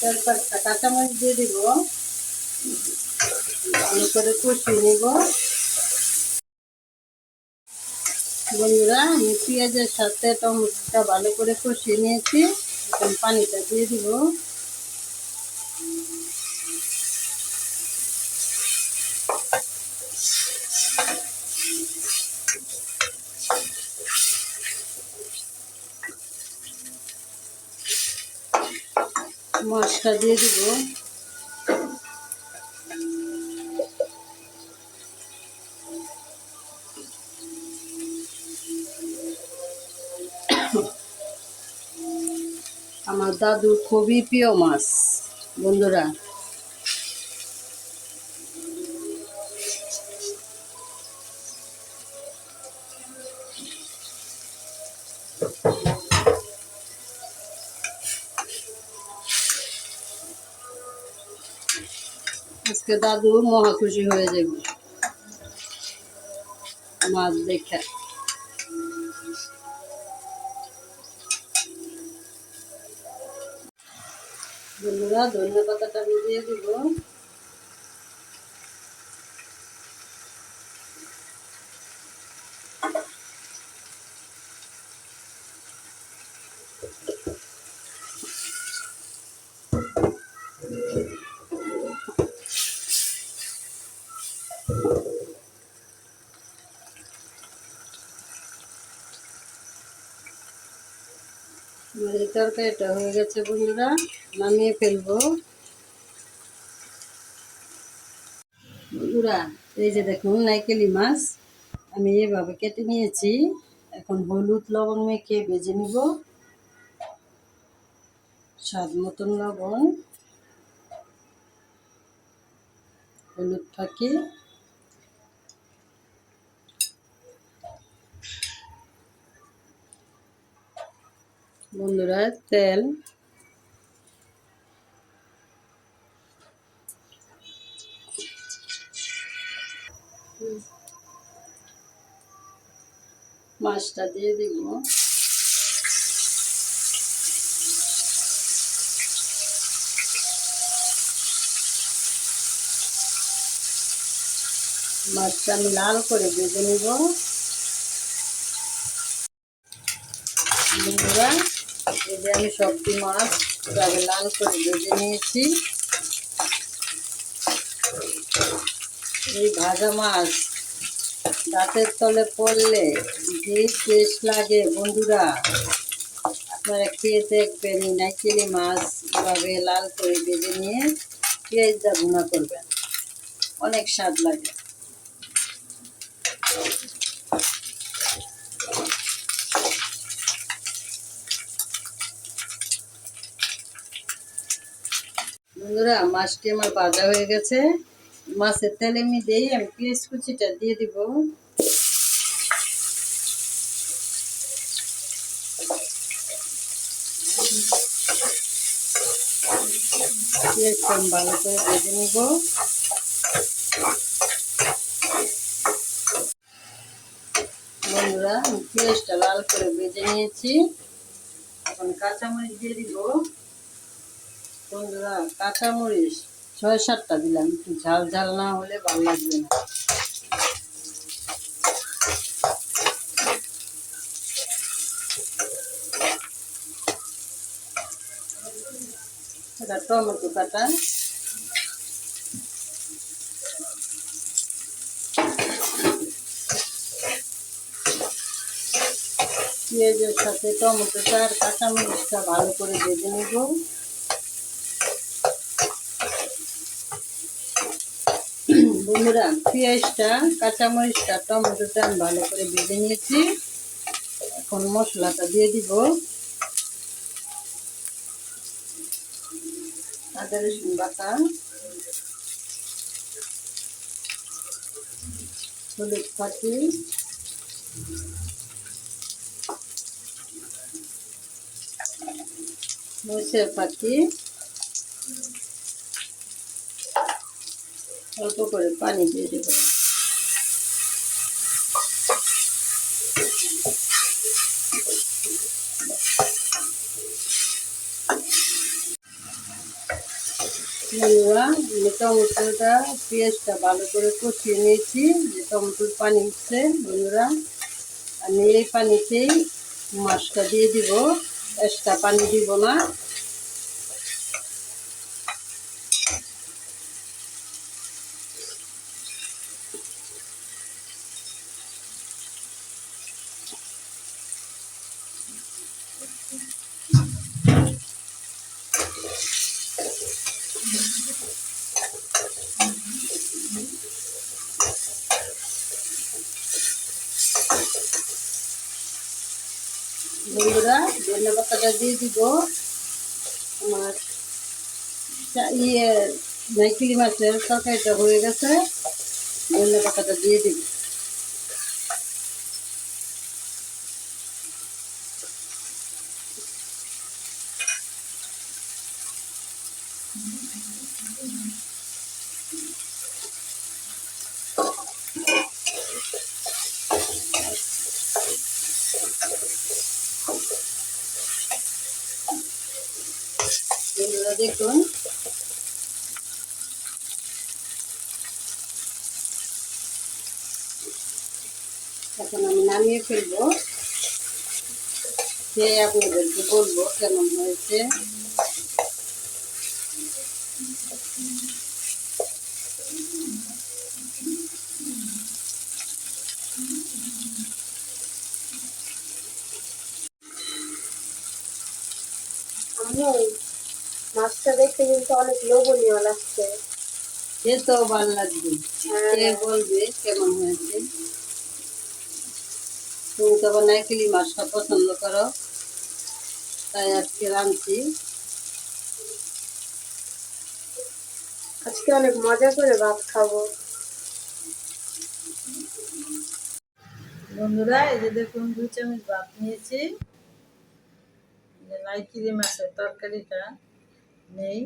চার পাঁচটা কাঁচামরিচ দিয়ে দিব ভালো করে কষিয়ে নেব বন্ধুরা আমি পেঁয়াজের সাথে টমেটোটা ভালো করে কষিয়ে নিয়েছি এখন পানিটা দিয়ে দিব মাছটা দিয়ে দিব। আমার দাদুর খুবই প্রিয় মাছ বন্ধুরা। আজকে দাদু মহা খুশি হয়ে যাবে। মাছ দেখে। বন্ধুরা ধন্যবাদ আমি দিয়ে দিব। তরকারিটা হয়ে গেছে বন্ধুরা, নামিয়ে ফেলব। বন্ধুরা, এই যে দেখুন, নাইকেলি মাছ আমি এভাবে কেটে নিয়েছি। এখন হলুদ লবণ মেখে বেজে নিব। স্বাদ মতন লবণ। হলুদ ফাঁকি বন্ধুরা তেল। মাছটা দিয়ে দিব। মাছটা আমি লাল করে ভেজে নিব বন্ধুরা এই আমি সবজি মাছ এভাবে লাল করে ভেজে নিয়েছি। এই ভাজা মাছ দাঁতের তলে পড়লে যে টেস্ট লাগে। বন্ধুরা, আপনারা খেয়ে দেখবেন নাইকেলি মাছ এভাবে লাল করে ভেজে নিয়ে পেঁয়াজ দা করবেন। অনেক স্বাদ লাগে। বন্ধুরা, মাছটি আমার ভাজা হয়ে গেছে। মাছের তেলে আমি দিই, আমি পেঁয়াজ কুচিটা দিয়ে দিব। ভালো করে ভেজে নিব। বন্ধুরা পেঁয়াজটা লাল করে ভেজে নিয়েছি। এখন কাঁচামরিচ দিয়ে দিব। বন্ধুরা, কাঁচামরিচ, ছয় সাতটা দিলাম। একটু ঝাল ঝাল না হলে ভালো লাগবে না। টমেটো কাটা। পেঁয়াজের সাথে টমেটোটা আর কাঁচামরিচটা ভালো করে ভেজে নেব। বন্ধুরা, পেঁয়াজটা, কাঁচামরিচটা, টমেটোটা আমি ভালো করে ভেজে নিয়েছি। এখন মশলাটা দিয়ে দিব। আদা, রসুন বাটা। হলুদ পাতি। মরিচের পাতি। অল্প করে পানি দিয়ে দেব। বন্ধুরা টমেটোটা, পেঁয়াজটা ভালো করে কষিয়ে নিয়েছি, যে টমেটোর পানি হচ্ছে, বন্ধুরা, আমি এই পানিতেই মাছটা দিয়ে দিব। এক্সট্রা পানি দিব না। বন্ধুরা ধনে পাতাটা দিয়ে দিব। আমার ইয়ে নাইকিলি মাছের তরকারিটা হয়ে গেছে। ধনে পাতাটা দিয়ে দিব। দেখুন। এখন আমি নামিয়ে ফেলব। সে আপনাদেরকে বলব কেমন হয়েছে আম্মু মাছটা দেখতে কিন্তু অনেক লোভনীয় লাগছে। সে তো ভালো লাগবে। সে বলবে কেমন হয়েছে? তুমি তো আবার নাইকেলি মাছটা পছন্দ করো। তাই আজকে রাঁধছি। আজকে অনেক মজা করে ভাত খাব। বন্ধুরা এই যে দেখুন দু চামচ ভাত নিয়েছি। নাইকিরি মাছের তরকারিটা নেই।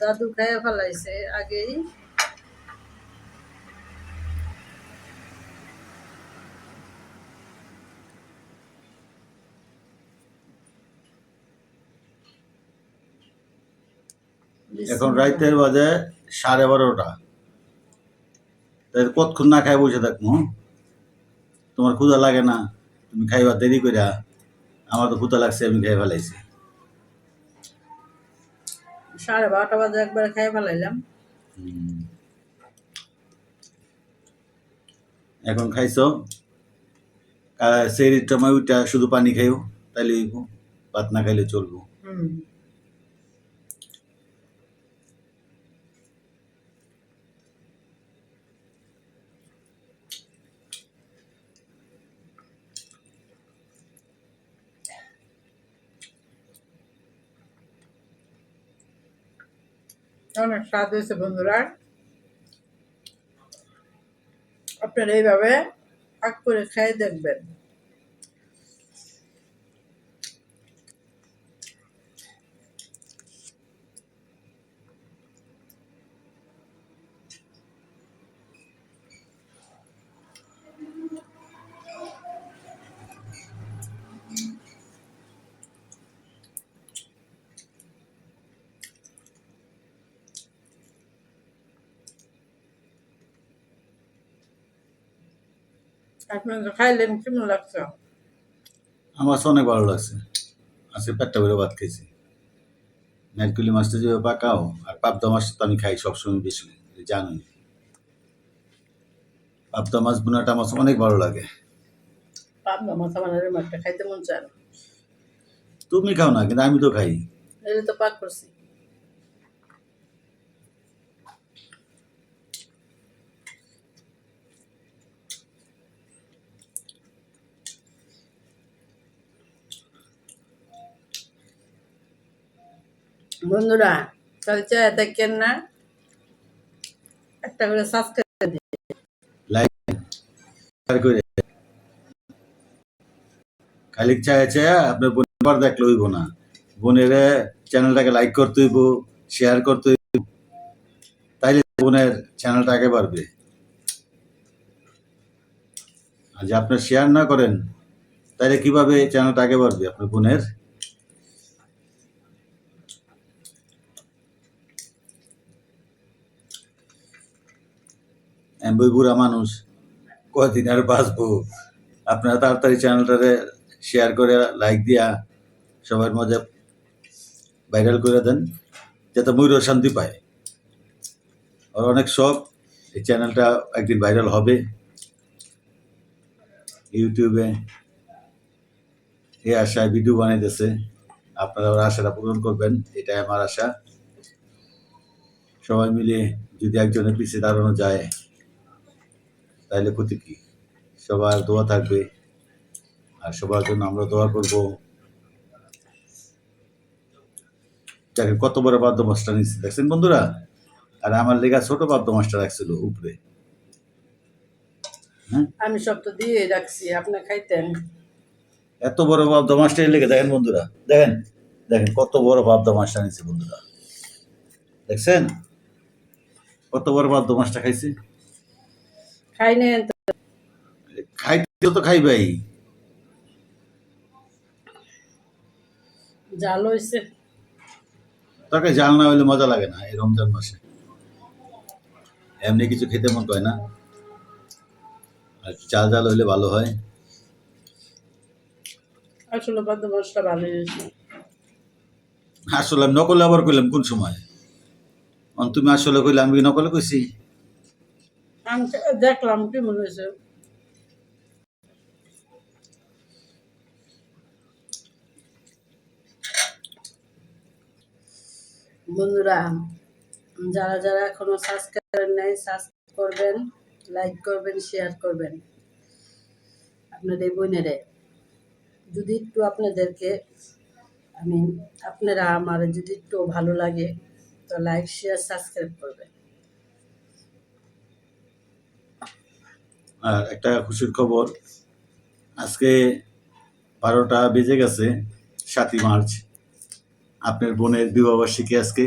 দাদু খাইয়ে ফেলাইছে আগেই। এখন রাইতের বাজে সাড়ে বারোটা। তাই কতক্ষণ না খাই বসে থাকব তোমার ক্ষুধা লাগে না, তুমি খাইবা দেরি কইরা। আমার তো ক্ষুধা লাগছে, আমি খাই ফেলাইছি। সাড়ে বারোটা বাজে একবার খাইয়ে ফেলাইলাম। এখন খাইছো? সেই উঠা শুধু পানি খাইও তাইলে পাত ভাত না খাইলে চলবো। হুম। অনেক স্বাদ হয়েছে বন্ধুরা। আপনারা এইভাবে আগ করে খেয়ে দেখবেন। আপনারা খাইলেন কেমন লাগছে? আমার কাছে অনেক ভালো লাগছে। আজকে পেটটা ভাত নারকুলি মাছটা যেভাবে পাকাও আর পাবদা মাছটা তো আমি খাই সবসময় বেশি জানোই। পাবদা মাছ বুনাটা মাছ অনেক ভালো লাগে। পাবনা মাথা বানারে মাছটা খাইতে মন চায় তুমি খাও না কিন্তু আমি তো খাই। তো পাক করছি। বন্ধুরা তাহলে চায় দেখেন না? একটা করে সাবস্ক্রাইব লাইক করে খালি চায় চায় আপনার বোনের দেখলে হইব না। বোনের চ্যানেলটাকে লাইক করতে হইব শেয়ার করতে হইব। তাইলে বোনের চ্যানেলটা আগে বাড়বে। আর যে আপনার শেয়ার না করেন তাহলে কীভাবে চ্যানেলটা আগে বাড়বে আপনার বোনের? বুড়া মানুষ কয়দিন আর বাঁচবো? আপনারা তাড়াতাড়ি চ্যানেলটারে শেয়ার করে লাইক দিয়া সবার মধ্যে ভাইরাল করে দেন, যাতে ময়ূর শান্তি পায়। আর অনেক শখ, এই চ্যানেলটা একদিন ভাইরাল হবে। ইউটিউবে এই আশায় ভিডিও বানাইতেছে। আপনারা ওর আশাটা পূরণ করবেন, এটাই আমার আশা। সবাই মিলে যদি একজনের পিছিয়ে দাঁড়ানো যায় তাহলে ক্ষতি কি? সবার দোয়া থাকবে আর সবার জন্য আমরা দোয়া করব। দেখেন কত বড় বাদ্য মাস্টার নিচ্ছে দেখছেন বন্ধুরা? আর আমার লেগা ছোট বাদ্য মাস্টার রাখছিল উপরে। হ্যাঁ? আমি সব তো দিয়ে রাখছি আপনি খাইতেন। এত বড় বাদ্য মাস্টার লেগে দেখেন বন্ধুরা দেখেন দেখেন কত বড় বাদ্য মাস্টার নিচ্ছে বন্ধুরা। দেখছেন? কত বড় বাদ্য মাস্টার খাইছে? খাই নেন খাইতে তো খাইবাই। জাল হয়েছে তাকে জাল না হইলে মজা লাগে না এই রমজান মাসে। এমনি কিছু খেতে মন করে না। আর চাল জাল হইলে ভালো হয়। আসলে বাদ্য মাছটা ভালো হয়েছে। আসলে আমি নকলে আবার কইলাম কোন সময়? অন তুমি আসলে কইলে আমি কি নকলে কইছি। দেখলাম কি মনে হয়েছে। বন্ধুরা, যারা যারা এখনও সাবস্ক্রাইব করেন নাই সাবস্ক্রাইব করবেন লাইক করবেন শেয়ার করবেন। আপনাদের বোনেরে, যদি একটু আপনাদেরকে আমি আপনারা আমার যদি একটু ভালো লাগে, তো লাইক শেয়ার সাবস্ক্রাইব করবেন। আর একটা খুশির খবর। আজকে বারোটা বেজে গেছে সাতই মার্চ। আপনার বোনের বিবাহবার্ষিকী আজকে।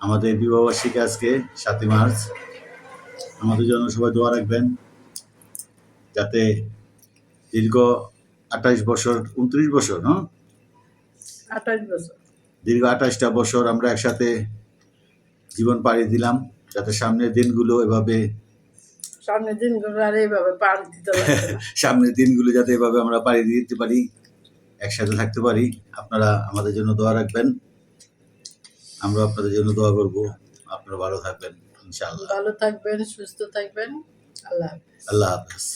আমাদের বিবাহবার্ষিকী আজকে সাতই মার্চ। আমাদের জন্য সবাই দোয়া রাখবেন যাতে দীর্ঘ আঠাইশ বছর উনত্রিশ বছর হ্যাঁ? আঠাশ বছর। দীর্ঘ আঠাশটা বছর আমরা একসাথে জীবন পাড়ি দিলাম যাতে সামনের দিনগুলো এভাবে সামনের দিনগুলো আর এইভাবে পাড়ি দিতে সামনের দিনগুলো যাতে এভাবে আমরা পাড়ি দিতে পারি একসাথে থাকতে পারি আপনারা আমাদের জন্য দোয়া রাখবেন। আমরা আপনাদের জন্য দোয়া করব। আপনারা ভালো থাকবেন ইনশাআল্লাহ। ভালো থাকবেন সুস্থ থাকবেন। আল্লাহ হাফেজ। আল্লাহ হাফেজ।